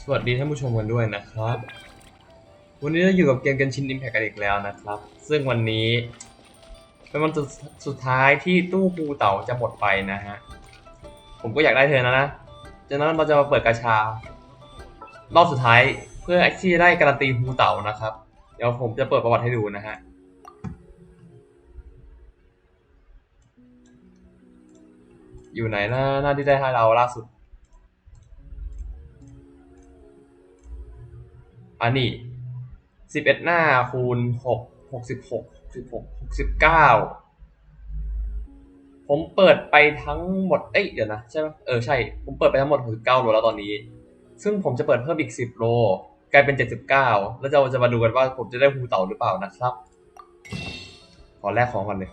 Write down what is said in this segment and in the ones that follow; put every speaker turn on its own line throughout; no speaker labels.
สวัสดีท่านผู้ชมกันด้วยนะครับ วันนี้เราอยู่กับเกมกันชินอิมแพกกันอีกแล้วนะครับ ซึ่งวันนี้เป็นวันสุดสุดท้ายที่ตู้ภูเต่าจะหมดไปนะฮะ ผมก็อยากได้เธอนะนะจากนั้นเราจะมาเปิดกาชารอบสุดท้ายเพื่อที่จะได้การันตีภูเต่านะครับ เดี๋ยวผมจะเปิดประวัติให้ดูนะฮะอยู่ไหนนะหน้าที่ได้ให้เราล่าสุด อันนี้สิบเอ็ดหน้าคูณหกหกสิบหกสิบหกหกสิบเก้าผมเปิดไปทั้งหมด เอ้ย เดี๋ยวนะ ใช่ไหมเออ ใช่ ผมเปิดไปทั้งหมดหกสิบเก้าโลแล้วตอนนี้ ซึ่งผมจะเปิดเพิ่มอีกสิบโล กลายเป็นเจ็ดสิบเก้าแล้วเราจะมาดูกันว่าผมจะได้ภูเต่าหรือเปล่านะครับ ขอแลกของก่อนเลย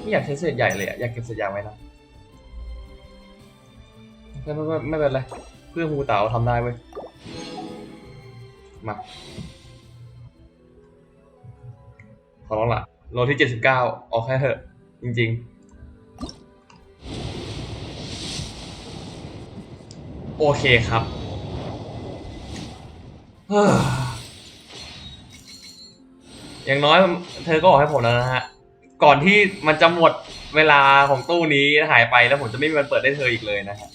ไม่อยากใช้เศษใหญ่เลยอะอยากเก็บเศษยางไว้นะ ไม่ไม่ไม่เป็นไร เพื่อนฮูเต๋าทำได้เว้ย มา ขอร้องละโลที่เจ็ดสิบเก้าออกแค่เถอะ จริง ๆ โอเคครับฮ้ออย่างน้อยเธอก็ออกให้ผมแล้วนะฮะ ก่อนที่มันจะหมดเวลาของตู้นี้หายไปแล้วผมจะไม่มีวันเปิดได้เธออีกเลยนะฮะ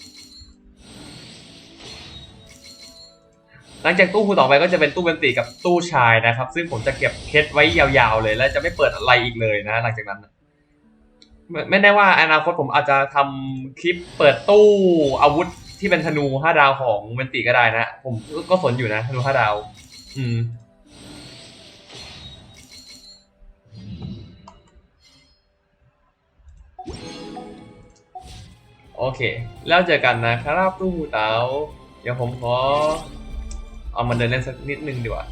หลังจากตู้คู่ต่อไปก็จะเป็นตู้เบนติกับตู้ชายนะครับ ซึ่งผมจะเก็บเคสไว้ยาวๆเลย และจะไม่เปิดอะไรอีกเลยนะ หลังจากนั้น ไม่ไม่ว่าอนาคตผมอาจจะทำคลิปเปิดตู้อาวุธที่เป็นธนูห้าดาวของเบนติก็ได้นะ ผมก็สนอยู่นะธนูห้าดาว อืมโอเค แล้วเจอกันนะครับตู้หูเต๋าเดี๋ยวผมขอ เอามันเดินเล่นสักนิดนึงดีกว่า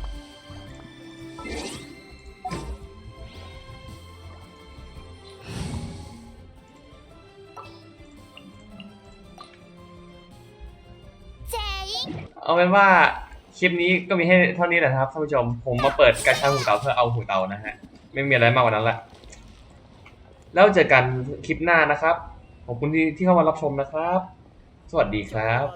เอาเป็นว่าคลิปนี้ก็มีให้เท่านี้แหละครับท่านผู้ชม ผมมาเปิดกระชาหูเตาเพื่อเอาหูเตานะฮะ ไม่มีอะไรมากกว่านั้นละ แล้วเจอกันคลิปหน้านะครับ ขอบคุณที่ที่เข้ามารับชมนะครับ สวัสดีครับ